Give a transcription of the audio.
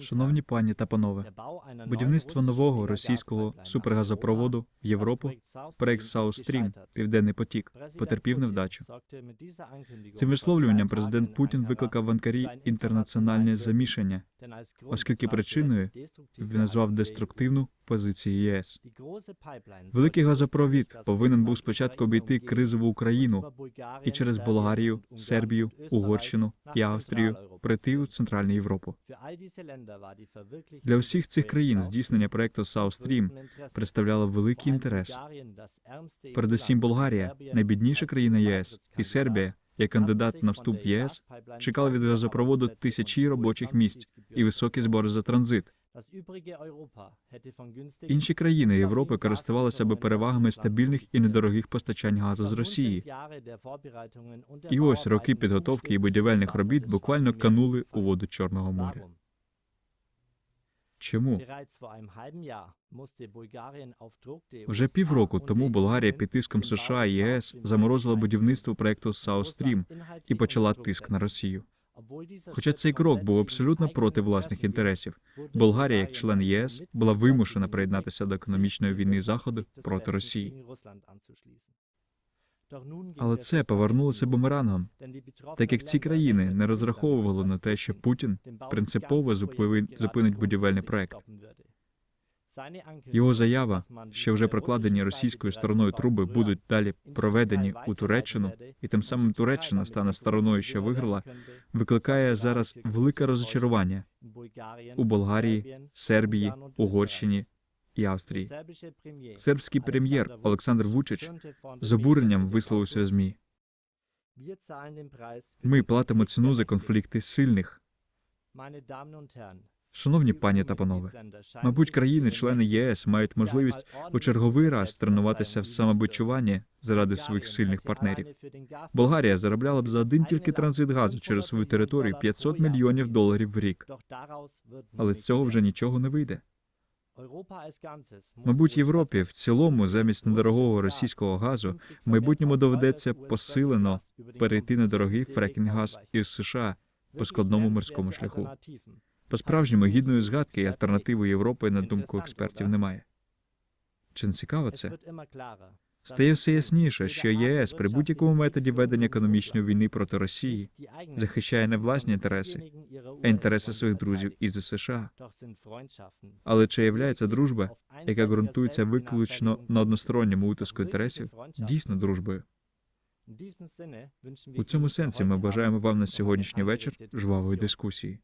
Шановні пані та панове, будівництво нового російського супергазопроводу в Європу, проект South Stream, Південний потік, потерпів невдачу. Цим висловлюванням президент Путін викликав в Анкарі інтернаціональне замішання, оскільки причиною він назвав деструктивну позицію ЄС. Великий газопровід повинен був спочатку обійти кризову Україну і через Болгарію, Сербію, Угорщину і Австрію прийти у Центральну Європу. Для всіх цих країн здійснення проекту South Stream представляло великий інтерес. Передусім, Болгарія, найбідніша країна ЄС, і Сербія, як кандидат на вступ в ЄС, чекали від газопроводу тисячі робочих місць і високі збори за транзит. Інші країни Європи користувалися би перевагами стабільних і недорогих постачань газу з Росії. І ось роки підготовки і будівельних робіт буквально канули у воду Чорного моря. Чому? Вже півроку тому Болгарія під тиском США і ЄС заморозила будівництво проекту South Stream і почала тиск на Росію. Хоча цей крок був абсолютно проти власних інтересів, Болгарія, як член ЄС, була вимушена приєднатися до економічної війни Заходу проти Росії. Але це повернулося бумерангом, так як ці країни не розраховували на те, що Путін принципово зупини- зупинить будівельний проект. Його заява, що вже прокладені російською стороною труби будуть далі проведені у Туреччину, і тим самим Туреччина стане стороною, що виграла, викликає зараз велике розчарування у Болгарії, Сербії, Угорщині і Австрії. Сербський прем'єр Олександр Вучич з обуренням висловився в ЗМІ. Ми платимо ціну за конфлікти сильних. Шановні пані та панове, мабуть, країни-члени ЄС мають можливість у черговий раз тренуватися в самобичуванні заради своїх сильних партнерів. Болгарія заробляла б за один тільки транзит газу через свою територію 500 мільйонів доларів в рік, але з цього вже нічого не вийде. Мабуть, Європі в цілому замість недорогого російського газу в майбутньому доведеться посилено перейти на дорогий фрекінг-газ із США по складному морському шляху. По справжньому гідної згадки і альтернативи Європи, на думку експертів, немає. Чи не цікаво це? Стає все ясніше, що ЄС при будь-якому методі ведення економічної війни проти Росії захищає не власні інтереси, а інтереси своїх друзів із США. Але чи являється дружба, яка ґрунтується виключно на односторонньому утиску інтересів, дійсно дружбою? У цьому сенсі ми бажаємо вам на сьогоднішній вечір жвавої дискусії.